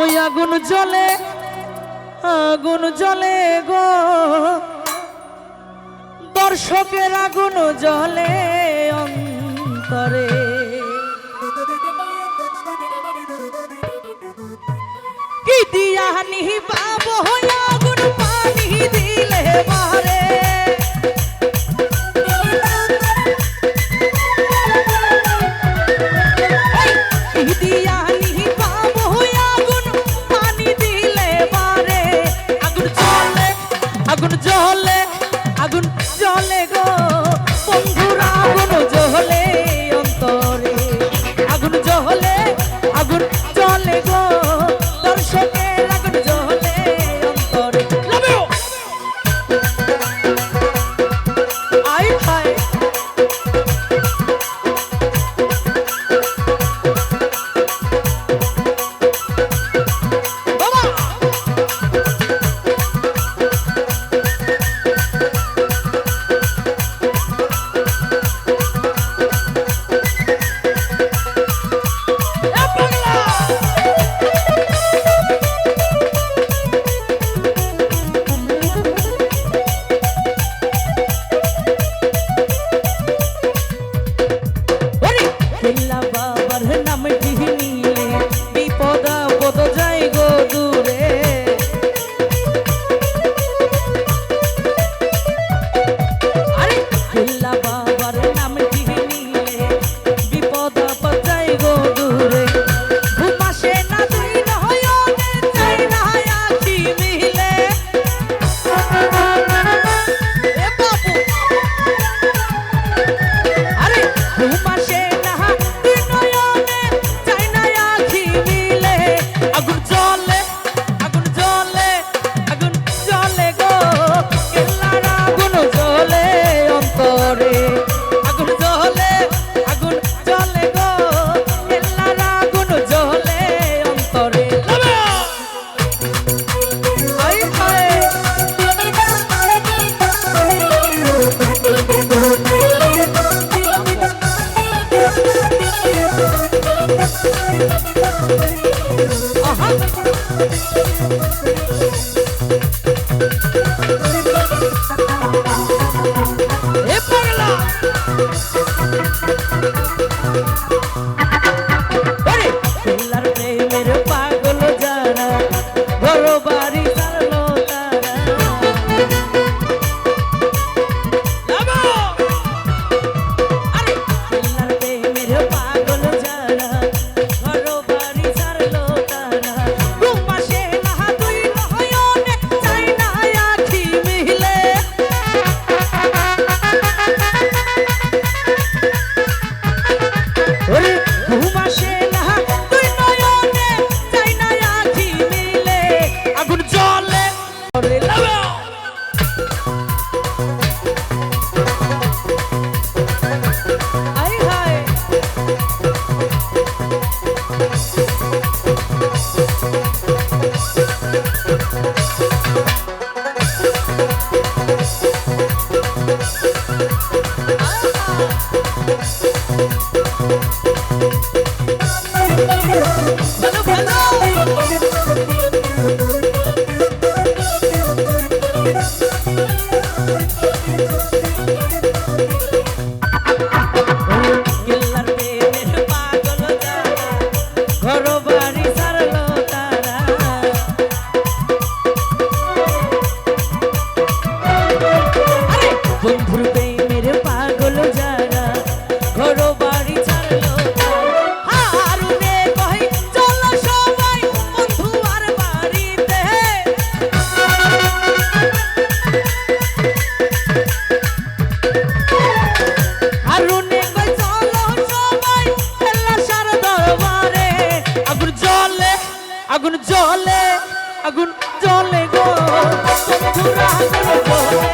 ওই আগুন জলে আগুন জলে গো। দর্শকের আগুন জলে Ha ha ha! আগুন জলে আগুন জলে গো। বন্ধুরা জলে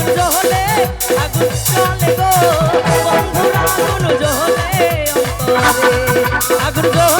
আগুন জহলে আগুন চলে গো। বন্ধুরা আগুন জহলে অন্তরে। আগুন জহলে